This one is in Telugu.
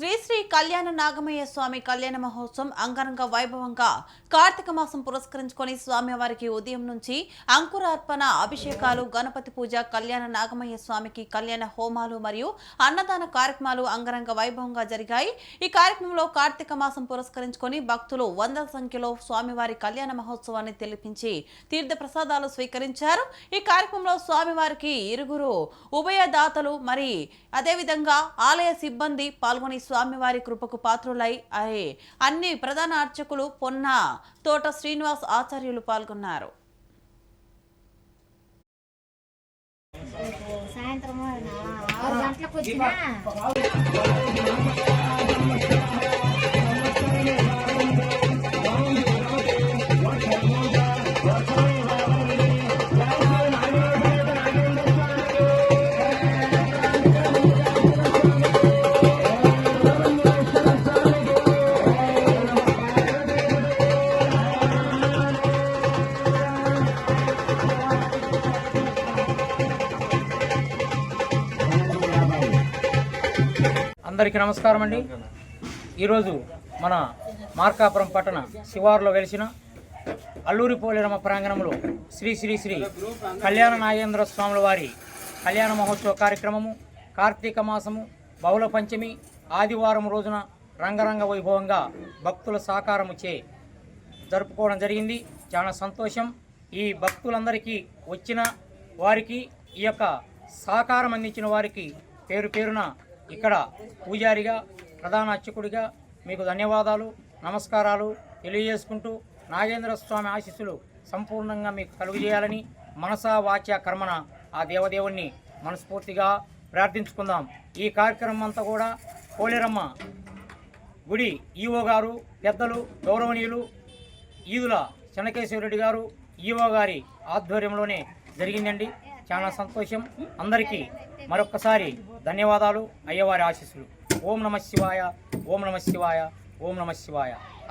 శ్రీ శ్రీ కళ్యాణ నాగమయ్య స్వామి కళ్యాణ మహోత్సవం అంగరంగ వైభవంగా కార్తీక మాసం పురస్కరించుకొని స్వామివారికి ఉదయం నుంచి అంకురార్పణ అభిషేకాలు గణపతి పూజ కళ్యాణ నాగమయ్య స్వామికి కళ్యాణ హోమాలు మరియు అన్నదాన కార్యక్రమాలు అంగరంగ వైభవంగా జరిగాయి. ఈ కార్యక్రమంలో కార్తీక మాసం పురస్కరించుకొని భక్తులు వందల సంఖ్యలో స్వామివారి కళ్యాణ మహోత్సవాన్ని తెలిపించి తీర్థ ప్రసాదాలు స్వీకరించారు. ఈ కార్యక్రమంలో స్వామివారికి ఇరుగురు ఉభయదాతలు మరి అదేవిధంగా ఆలయ సిబ్బంది పాల్గొని స్వామివారి కృపకు పాత్రులై అయ్యే అన్ని ప్రధాన అర్చకులు పొన్న తోట శ్రీనివాస్ ఆచార్యులు పాల్గొన్నారు. సాయంత్రం ఆరు గంటలకు వచ్చిన? అందరికీ నమస్కారం అండి. ఈరోజు మన మార్కాపురం పట్టణ శివారులో వెలిసిన అల్లూరి పోలేరమ్మ ప్రాంగణంలో శ్రీ శ్రీ శ్రీ కళ్యాణ నాగేంద్ర స్వాముల వారి కళ్యాణ మహోత్సవ కార్యక్రమము కార్తీక మాసము బహుళ పంచమి ఆదివారం రోజున రంగరంగ వైభవంగా భక్తుల సహకారము చే జరుపుకోవడం జరిగింది. చాలా సంతోషం. ఈ భక్తులందరికీ వచ్చిన వారికి ఈ యొక్క సహకారం అందించిన వారికి పేరు పేరున ఇక్కడ పూజారిగా ప్రధాన అర్చకుడిగా మీకు ధన్యవాదాలు నమస్కారాలు తెలియజేసుకుంటూ నాగేంద్ర స్వామి ఆశీస్సులు సంపూర్ణంగా మీకు కలుగజేయాలని మనసా వాచ కర్మన ఆ దేవదేవుణ్ణి మనస్ఫూర్తిగా ప్రార్థించుకుందాం. ఈ కార్యక్రమం అంతా కూడా కోలేరమ్మ గుడి ఈవో గారు పెద్దలు గౌరవనీయులు ఈదుల చెన్నకేశ్వరరెడ్డి గారు ఈవో గారి ఆధ్వర్యంలోనే జరిగిందండి. చాలా సంతోషం. అందరికీ మరొక్కసారి ధన్యవాదాలు. అయ్యవారి ఆశీస్సులు. ఓం నమ శివాయ ఓం నమ శివాయ ఓం నమ శివాయ.